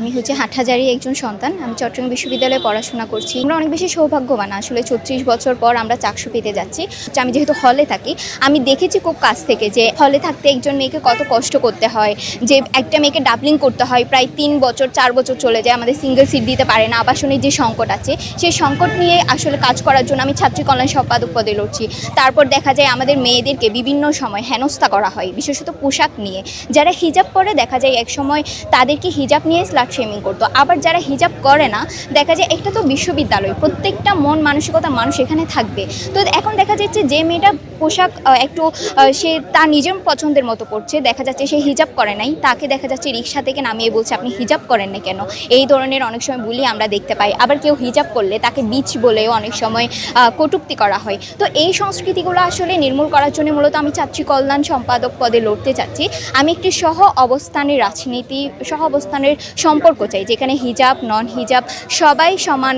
আমি হচ্ছে হাটহাজারি একজন সন্তান। আমি চট্টগ্রাম বিশ্ববিদ্যালয়ে পড়াশোনা করছি। আমরা অনেক বেশি সৌভাগ্যবান। আসলে ছত্রিশ বছর পর আমরা চাকসু পেতে যাচ্ছি। আমি যেহেতু হলে থাকি, আমি দেখেছি খুব কাছ থেকে যে হলে থাকতে একজন মেয়েকে কত কষ্ট করতে হয়, যে একটা মেয়েকে ডাবলিং করতে হয়, প্রায় তিন বছর, চার বছর চলে যায়, আমাদের সিঙ্গেল সিট দিতে পারে না, আবাসনের যে সংকট আছে, সেই সংকট নিয়ে আসলে কাজ করার জন্য আমি ছাত্রী কল্যাণ সম্পাদক পদে লড়ছি। তারপর দেখা যায় আমাদের মেয়েদেরকে বিভিন্ন সময় হেনস্থা করা হয়, বিশেষত পোশাক নিয়ে। যারা হিজাব পরে দেখা যায় এক সময় তাদেরকে হিজাব নিয়ে শেমিং করতো। আবার যারা হিজাব করে না, দেখা যায় একটা তো বিশ্ববিদ্যালয়, প্রত্যেকটা মন, মানসিকতা মানুষ এখানে থাকবে। তো এখন দেখা যাচ্ছে যে মেয়েটা পোশাক একটু সে তার নিজের পছন্দের মতো করছে, দেখা যাচ্ছে সে হিজাব করে নাই, তাকে দেখা যাচ্ছে রিক্সা থেকে নামিয়ে বলছে, আপনি হিজাব করেন না কেন? এই ধরনের অনেক সময় বুলি আমরা দেখতে পাই। আবার কেউ হিজাব করলে তাকে বিচ বলেও অনেক সময় কটূক্তি করা হয়। তো এই সংস্কৃতিগুলো আসলে নির্মূল করার জন্য মূলত আমি ছাত্রী কল্যাণ সম্পাদক পদে লড়তে চাচ্ছি। আমি একটি সহ অবস্থানের রাজনীতি, সহ অবস্থানের সম্পর্ক চাই, যেখানে হিজাব নন হিজাব সবাই সমান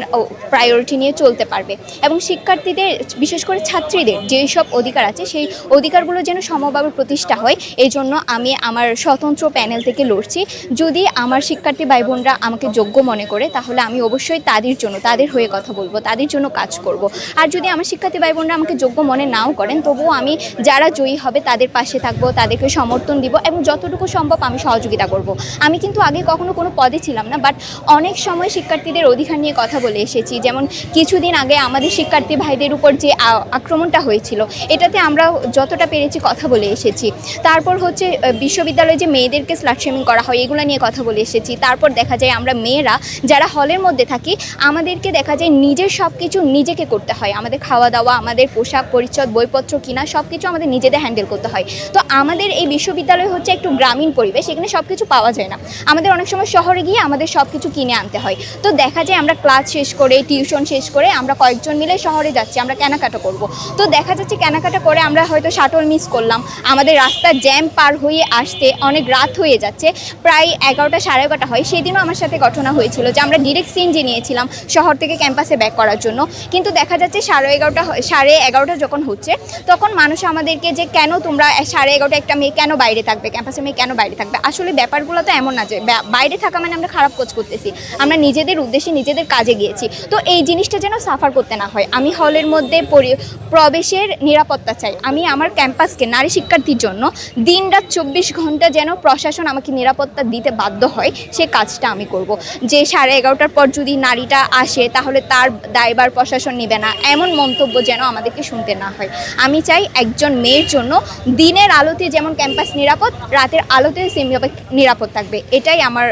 প্রায়োরিটি নিয়ে চলতে পারবে। এবং শিক্ষার্থীদের, বিশেষ করে ছাত্রীদের যেই সব অধিকার আছে, সেই অধিকারগুলো যেন সমভাবে প্রতিষ্ঠা হয়, এই জন্য আমি আমার স্বতন্ত্র প্যানেল থেকে লড়ছি। যদি আমার শিক্ষার্থী ভাই বোনরা আমাকে যোগ্য মনে করে, তাহলে আমি অবশ্যই তাদের জন্য, তাদের হয়ে কথা বলব, তাদের জন্য কাজ করব। আর যদি আমার শিক্ষার্থী ভাই বোনরা আমাকে যোগ্য মনে নাও করেন, তবুও আমি যারা জয়ী হবে, তাদের পাশে থাকব, তাদেরকে সমর্থন দিব এবং যতটুকু সম্ভব আমি সহযোগিতা করব। আমি কিন্তু আগে কখনো কোনো পদে ছিলাম না বাট অনেক সময় শিক্ষার্থীদের অধিকার নিয়ে কথা বলে এসেছি। যেমন কিছুদিন আগে আমাদের শিক্ষার্থী ভাইদের উপর যে আক্রমণটা হয়েছিল এটাতে আমরা যতটা পেরেছি কথা বলে এসেছি। তারপর হচ্ছে বিশ্ববিদ্যালয়ে যে মেয়েদেরকে স্লাট শেমিং করা হয়, এগুলো নিয়ে কথা বলে এসেছি। তারপর দেখা যায় আমরা মেয়েরা, যারা হলের মধ্যে থাকি, আমাদেরকে দেখা যায় নিজের সব কিছু নিজেকে করতে হয়। আমাদের খাওয়া দাওয়া আমাদের পোশাক পরিচ্ছদ, বইপত্র কিনা সব কিছু আমাদের নিজেদের হ্যান্ডেল করতে হয়। তো আমাদের এই বিশ্ববিদ্যালয় হচ্ছে একটু গ্রামীণ পরিবেশ, এখানে সব কিছু পাওয়া যায় না। আমাদের অনেক সময় শহরে গিয়ে আমাদের সব কিছু কিনে আনতে হয়। তো দেখা যায় আমরা ক্লাস শেষ করে টিউশন শেষ করে আমরা কয়েকজন মিলে শহরে যাচ্ছি, আমরা কেনাকাটা করব। তো দেখা যাচ্ছে কেনাকাটা করে আমরা হয়তো শাটল মিস করলাম। আমাদের রাস্তা জ্যাম পার হয়ে আসতে অনেক রাত হয়ে যাচ্ছে। প্রায় এগারোটা সাড়ে এগারোটা হয়। সেদিনও আমার সাথে ঘটনা হয়েছিল যে আমরা ডিরেক্ট সিএনজি নিয়েছিলাম শহর থেকে ক্যাম্পাসে ব্যাক করার জন্য। কিন্তু দেখা যাচ্ছে সাড়ে এগারোটা সাড়ে এগারোটা যখন হচ্ছে, তখন মানুষ আমাদেরকে যে কেন তোমরা সাড়ে এগারোটা একটা মেয়ে কেন বাইরে থাকবে ক্যাম্পাসে মেয়ে কেন বাইরে থাকবে? আসলে ব্যাপারগুলো তো এমন না যে বাইরে থাকা মানে আমরা খারাপ কোচ করতেছি। আমরা নিজেদের উদ্দেশ্যে নিজেদের কাজে গিয়েছি। তো এই জিনিসটা যেন সাফার করতে না হয়। আমি হলের মধ্যে পরি- প্রবেশের নিরাপত্তা চাই। আমি আমার ক্যাম্পাসকে নারী শিক্ষার্থীর জন্য দিন রাত চব্বিশ ঘণ্টা যেন প্রশাসন আমাকে নিরাপত্তা দিতে বাধ্য হয়, সে কাজটা আমি করব। যে সাড়ে এগারোটার পর যদি নারীটা আসে, তাহলে তার দায়বার প্রশাসন নেবে না। এমন মন্তব্য যেন আমাদেরকে শুনতে না হয়। আমি চাই একজন মেয়ের জন্য দিনের আলোতে যেমন ক্যাম্পাস নিরাপদ, রাতের আলোতে সেমভাবে নিরাপদ থাকবে। এটাই আমার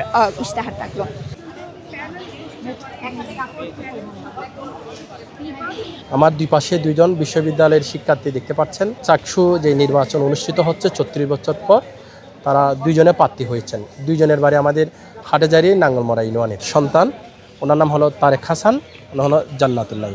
ইশতেহার থাকল। আমার দুই পাশে দুইজন বিশ্ববিদ্যালয়ের শিক্ষার্থী দেখতে পাচ্ছেন। চাকসু যে নির্বাচন অনুষ্ঠিত হচ্ছে ছত্রিশ বছর পর, তারা দুইজনে প্রার্থী হয়েছেন। দুইজনের বাড়ি আমাদের হাটেজারি নাঙ্গলমরা ইউনিয়নের সন্তান। ওনার নাম হলো তারেক হাসান, ওনার হলো জান্নাতুল্লাহ